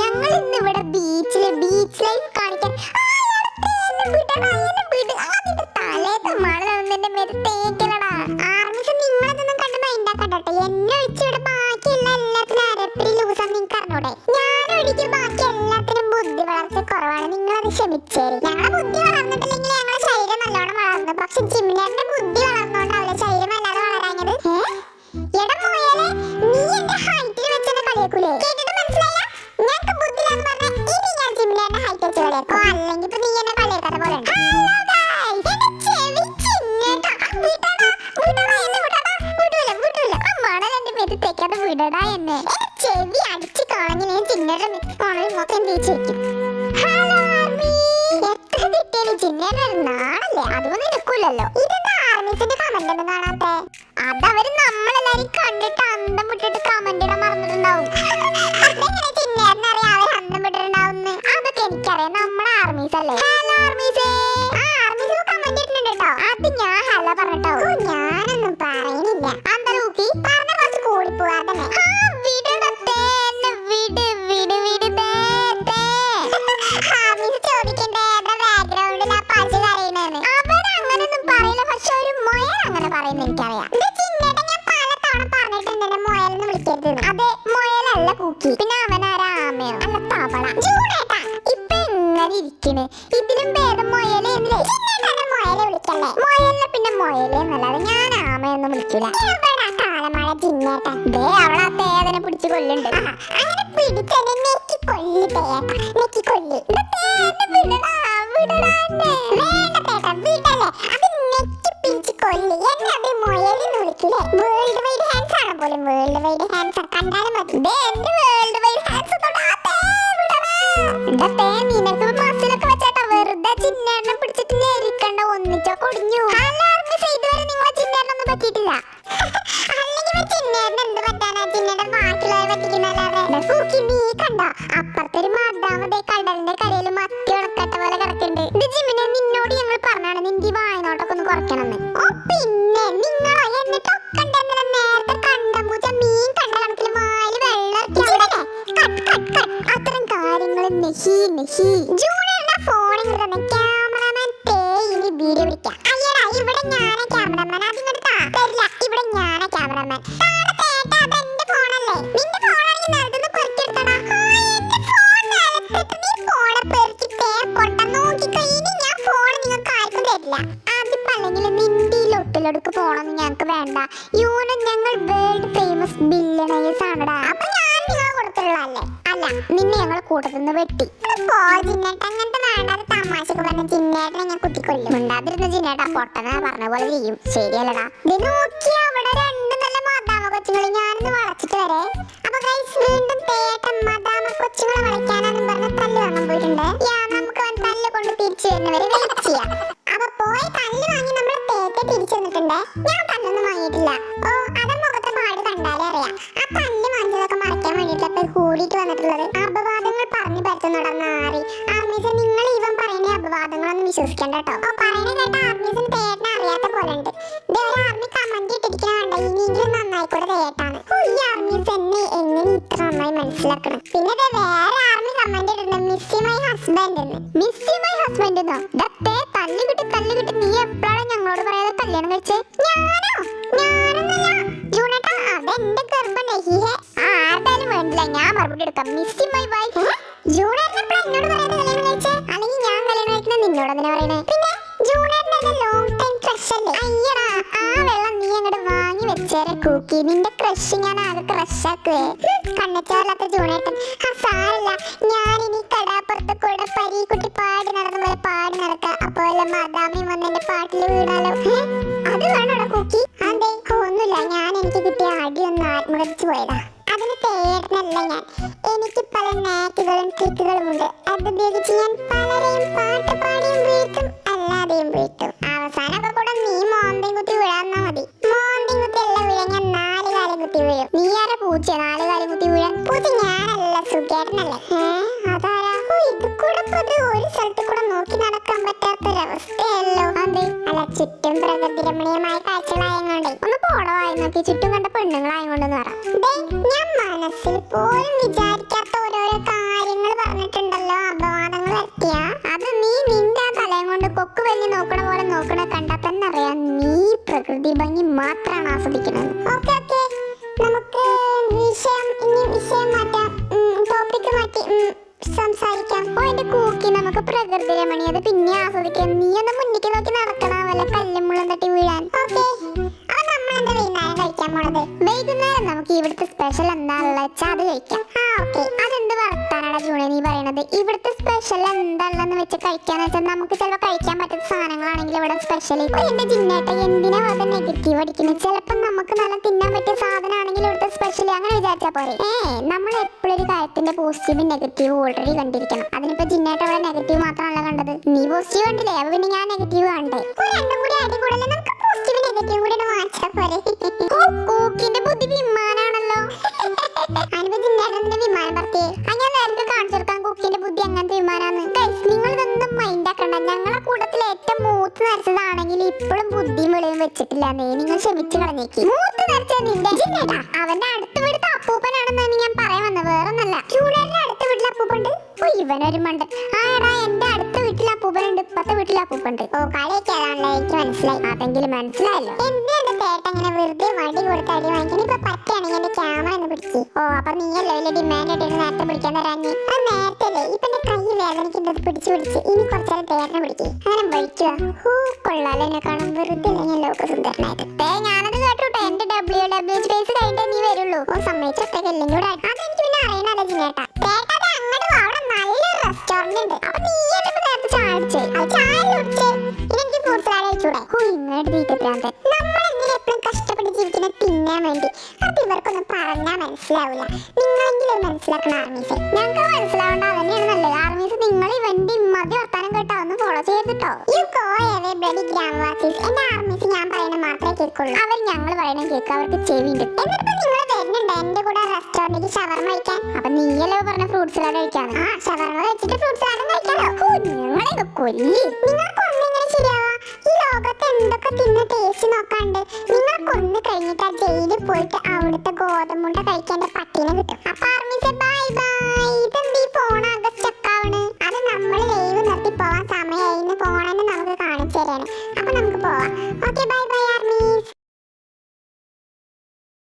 ഞങ്ങൾ ഇന്ന് ഇവിടെ ബീച്ചിൽ ബീച്ച് ലൈഫ് കാണിക്കാൻ എന്നെ ഒഴിച്ച് ഇവിടെ ബാക്കിയുള്ള എല്ലാത്തിനും അരപ്പിരി ലൂസാ നിങ്ങക്ക് അറിഞ്ഞൂടെ? ഞാൻ ഒഴികെ ബാക്കി എല്ലാത്തിനും ബുദ്ധി വളർച്ച കുറവാണ്. നിങ്ങളത് ക്ഷമിച്ചേരി. ഞങ്ങളെ ബുദ്ധി വളർന്നിട്ടില്ലെങ്കിൽ അല്ലെങ്കിൽ നീ എന്നെ കളിയാക്കാത്ത പോലെ വിടടാ, എന്നെ ചെവി അടിച്ച്. Hello army. എത്ര ഇതെന്താ കമന്റ് ഒന്നും കാണാത്തെ? അതവര് നമ്മളെല്ലാരും കണ്ടിട്ട് അന്തം വിട്ടിട്ട് കമന്റ് ഇടാൻ മറന്നിട്ടുണ്ടാവും. എങ്ങനെ ഇരിക്കണ് ഇതിലും ഭേദം മുയൽ മുയലെ വിളിക്കല്ലേ? മൊയലിനെ പിന്നെ മുയൽ എന്നല്ലാതെ ഞാൻ ആമയൊന്നും വിളിക്കില്ല കാലമഴ ചിന്നേട്ടൻ ദേ അവളാ തേതനെ പിടിച്ച് കൊല്ലുണ്ട് അങ്ങനെ പിടിച്ചെന്നെ നെക്കി കൊല്ലി തേട്ട നെക്കി കൊല്ലി കൂക്കി നീ ഉണക്കട്ട പോലെ കിടക്കുന്നുണ്ട്. നിന്നോട് ഈ ഓ പിന്നെ മീൻ. അത്തരം കാര്യങ്ങൾ നെഹി നെഹി. പോണെന്ന് ഞങ്ങൾക്ക് വേണ്ട. യൂനും ഞങ്ങൾ വേൾഡ് ഫേമസ് ബില്യണേഴ്സ് ആണടാ. അപ്പൊ ഞാൻ നിങ്ങളെ കൊടുത്തിട്ടുള്ളതല്ലേ? അല്ല നിന്നെ ഞങ്ങൾ കൂട്ടത്തിൽ നിന്ന് വെട്ടി. പോ അങ്ങനത്തെ വേണ്ടാതെ തമാശക്ക് പറഞ്ഞ ചിന്നേട്ടനെ ഞാൻ കുത്തിക്കൊല്ലും. ഉണ്ടാതിരുന്ന ചിന്നേട്ട പൊട്ടനാ പറഞ്ഞ പോലെ ചെയ്യും. ശരിയല്ലടാ. നോക്കിയാ നോക്കി അവിടെ രണ്ട് നല്ല മദാമ കൊച്ചുങ്ങളെ ഞാനൊന്ന് വളച്ചിട്ട് വരെ. അപ്പൊ മറയ്ക്കാൻ കൂടിയിട്ട് വന്നിട്ടുള്ളത്? അപവാദങ്ങൾ പറഞ്ഞു പറ്റുന്നുടാ നാറി. ആർമീസ് നിങ്ങൾ ഇവൻ പറയുന്ന അപവാദങ്ങളൊന്നും വിശ്വസിക്കണ്ട കേട്ടോ. ഓ പറയണ കേട്ട ആർമീസിന് തേട്ടനെ അറിയാത്ത പോലെ ഉണ്ട് ഒരു ആർമി കമന്റ് ഇട്ടിരിക്കണ കണ്ട ഇനിയെങ്കിലും നന്നായിക്കൂടെ തേട്ടാണ് ഈ ആർമീസ് എന്നെ എങ്ങനെ ഇത്ര നന്നായി മനസ്സിലാക്കണം? പിന്നെ വേറെ ആർമി കമന്റ് ഇടുന്നത് missy my husband missy my husband ദത്തേ തല്ല് കിട്ടി തല്ലു കിട്ടി. നീ എപ്പോഴാണ് ഞങ്ങളോട് പറയാതെ കല്യാണം കഴിച്ചേ? ഞാനോ? ഞാനൊന്നല്ല. ജൂണേട്ടാ അതെന്റെ ഗർഭം ആ എടുക്കാം മിസ്സി മൈ വൈഫ് ജൂണേട്ടൻ എന്നോട് പറയാതെ കല്യാണം കഴിച്ചേ? അല്ലെങ്കിൽ ഞാൻ കല്യാണം നിന്നോട് എന്തിനാ പറയണേ? പിന്നെ എന്റെ ലോങ് ടൈം ക്രഷ് അല്ലേ? അയ്യടാ ആ വെള്ളം നീ അങ്ങോട്ട് വാങ്ങി വെച്ചേരെ കൂക്കി. നിന്റെ ക്രഷ് ഞാൻ ആകെ ക്രഷ് ആക്കുവേ. കണ്ണച്ചാറില്ലാത്ത ജൂണേട്ടൻ ആ സാരല്ല ഞാൻ ഇനി കടാപ്പുറത്ത് കൂടെ പരീക്കുട്ടി പാടി നടന്ന പോലെ പാടി നടക്കാം. അപ്പോൾ മദാമി വന്ന് എന്റെ പാട്ടിൽ വീണാലോ? ഹേ, അത് വേണോടാ കുക്കി. അതെ ഒന്നുമില്ല. ഞാൻ എനിക്ക് കിട്ടിയ അടി ഒന്ന് ആത്മഹരിച്ചു പോയതാ. അതിന് തേടനല്ല ഞാൻ. എനിക്ക് പല നാക്കുകളും ട്രിക്കുകളും ഉണ്ട്. അത് ഉപയോഗിച്ച് ഞാൻ പലരെയും പാട്ട് പാടിയും വീഴ്ത്തും അല്ലാതെയും വീഴ്ത്തും അവസാനമൊക്കെ കൂടെ നീ മോന്തയും കുത്തി വീഴാന്നാ മതി. മോന്തയും കുത്തി അല്ല വീഴാൻ ഞാൻ നാല് കാലം കുത്തി വീഴും നീ ആരാ പൂച്ച നാല് കാലം കുത്തി വീഴാൻ പൂച്ച ഞാനല്ല സുഖേട്ടനല്ലേ? ഏ അതാരാ? ഇത് കൂടെ ഒരു സ്ഥലത്ത് കൂടെ പറ്റാത്തൊരവസ്ഥയല്ലോ അതെ അല്ല ചുറ്റും പ്രകൃതി രമണീയമായ കാഴ്ചകളായതുകൊണ്ടേ. ഒന്ന് പോടവായി നോക്കി. ചുറ്റും കണ്ട പെണ്ണുങ്ങളായതുകൊണ്ടെന്ന് പറ. ഞാൻ മനസ്സിൽ പോലും വിചാരിക്കാത്ത സംസാരിക്കാം. ഓ എന്റെ കൂക്കി നമുക്ക് പ്രകൃതി രമണി അത് പിന്നെ ആസ്വദിക്കാം. നീ ഒന്ന് മുന്നിക്ക് നോക്കി നടക്കണം വല്ല കല്ലും മുള്ളും തട്ടി വീഴാൻ. ഓക്കെ. കഴിക്കാൻ വൈകുന്നേരം നമുക്ക് ഇവിടുത്തെ സ്പെഷ്യൽ എന്താ വെച്ചാൽ അത് കഴിക്കാം. ആ അതെന്ത് വർത്താനാടാ ജൂണി പറയണത്. ഇവിടുത്തെ സ്പെഷ്യൽ എന്താണെന്ന് വെച്ച് കഴിക്കാന്ന് വെച്ചാൽ നമുക്ക് ചിലപ്പോൾ കഴിക്കാൻ പറ്റുന്ന സാധനങ്ങളാണെങ്കിൽ ഇവിടെ സ്പെഷ്യൽ എന്റെ ജിന്നേട്ട എന്തിനാ അത് നെഗറ്റീവ് അടിക്കുന്നത് ചിലപ്പോൾ നമുക്ക് നല്ല തിന്നാൻ പറ്റിയ സാധനമാണെങ്കിൽ ഇവിടുത്തെ സ്പെഷ്യൽ അങ്ങനെ വിചാരിച്ചാൽ പോരെ. ഏ നമ്മൾ എപ്പോഴും ഒരു കാര്യത്തിന്റെ പോസിറ്റീവ് നെഗറ്റീവ് ഓൾറെഡി കണ്ടിരിക്കണം. അതിനിപ്പോ ജിന്നേട്ട ഇവിടെ നെഗറ്റീവ് മാത്രമല്ല കണ്ടത്. നീ പോസിറ്റീവ് കണ്ടില്ലേ? അപ്പൊ പിന്നെ ഞാൻ നെഗറ്റീവ് കണ്ടേ. രണ്ടും കൂടി അടി കൂടല്ലേ? നമുക്ക് പോസിറ്റീവ് നെഗറ്റീവ് കൂടി വാങ്ങിച്ചാൽ പോരെ. ബുദ്ധി വിമാനാണല്ലോ. മൂത്ത് നരച്ചതാണെങ്കിൽ ഇപ്പോഴും ബുദ്ധി മുളയും വെച്ചിട്ടില്ല നിങ്ങൾ ക്ഷമിച്ചു കളഞ്ഞേക്ക്. മൂത്ത് നരച്ച നിന്റെ ജിന്നേട്ടാ. അവന്റെ അടുത്ത വീട്ടിലെ അപ്പൂപ്പനാണെന്നാണ് ഞാൻ പറയാൻ വന്നത്. വേറൊന്നല്ല. ചൂടേന്റെ അടുത്ത വീട്ടിലെ അപ്പൂപ്പുണ്ട്. ഇവനൊരു മണ്ടൻ. ആടാ എന്റെ അടുത്ത വീട്ടിലെ അപ്പൂപ്പനുണ്ട്. ഇപ്പത്തെ വീട്ടിലെ അപ്പൂപ്പുണ്ട്. ഓ കളിയൊക്കെ അതാണല്ലോ എനിക്ക് മനസ്സിലായി. അതെങ്കിലും മനസ്സിലായല്ലോ. എന്റെ അടുത്ത് ഇങ്ങനെ വെറുതെ വടി കൊടുത്ത് അടി വാങ്ങിക്കണം ഇപ്പൊ പറ്റുകയാണെങ്കിൽ പിടിച്ച് ഓ അപ്പൊ നീയല്ലേ വലിയ ഡിമാൻഡ് ആയിട്ട് നേരത്തെ വിളിക്കാൻ തരാഞ്ഞ്? അത് നേരത്തെ അല്ലേ ഇപ്പൊ എന്റെ കൈ വേദനിക്കുന്നത് പിടിച്ചു പിടിച്ച്. ഇനി കുറച്ചേരം തേരനെ പിടിക്ക്. അങ്ങനെ വിളിക്കുക ഹൂ കൊള്ളാലോ എന്നെ കാണാൻ. വെറുതെ ഇല്ലെങ്കിൽ ലോക സുന്ദരനായിട്ട് ദേ, ഞാനത് കേട്ടോട്ടെ എന്റെ ഡബ്ല്യു ഡബ്ല്യു സ്പേസ് കഴിഞ്ഞിട്ടേ നീ വരുള്ളൂ. ഓ സമ്മതിച്ചൊക്കെ എല്ലാം കൂടെ അതെനിക്ക് പിന്നെ അറിയണല്ലോ ജിനേട്ടാ. ചേട്ടാ ഇവർക്കൊന്നും പറഞ്ഞാൽ മനസ്സിലാവില്ല നിങ്ങളെങ്കിലും മനസ്സിലാക്കണം ആർമീസ്. ഞങ്ങൾക്ക് മനസ്സിലാവേണ്ട അതന്നെയാണ് നല്ലത്. ആർമീസ് നിങ്ങൾ ഇവന്റെ ഇമ്മതി വർത്താനം കേട്ടോ. ഒന്ന് ഫോളോ ചെയ്തിട്ടോ. യു ബ്ലഡി ഗ്രാമവാസീസ്. എന്റെ ആർമീസ് ഞാൻ പറയുന്നത് മാത്രമേ കേൾക്കുള്ളൂ. അവർ ഞങ്ങൾ പറയുന്നത് കേൾക്കുക അവർക്ക് ചെവിയുണ്ട് നിങ്ങൾ എന്റെ കൂടെ റെസ്റ്റോറന്റിലേക്ക് ഷവർമ കഴിക്കാൻ? അപ്പൊ നീയല്ലോ പറഞ്ഞ ഫ്രൂട്ട് സലാഡ് കഴിക്കാൻ? ആ ഷവർമ കഴിച്ചിട്ട് ഫ്രൂട്ട്സ് സാലഡ് കഴിക്കാലോ? നിങ്ങളെ കൊല്ലി. ശരിയാവാ? ഈ ലോകത്ത് എന്തൊക്കെ തിന്ന് ടേസ്റ്റ് നോക്കാണ്ട് നിങ്ങൾ കൊന്നു കഴിഞ്ഞിട്ട് ആ ജയിലിൽ പോയിട്ട് അവിടുത്തെ ഗോതമ്പുണ്ട കഴിക്കാൻ പട്ടീനെ കിട്ടും. അപ്പൊ അർമിസ ബൈ ബൈ ഇതെന്ത് ഈ ഫോൺ ആകെ സ്റ്റക്കാവണ് അത് നമ്മൾ ലൈവ് നിർത്തി പോവാൻ സമയമായിരുന്നു ഫോണെന്നെ നമുക്ക് കാണിച്ചു തരാണ്. അപ്പൊ നമുക്ക് പോവാം.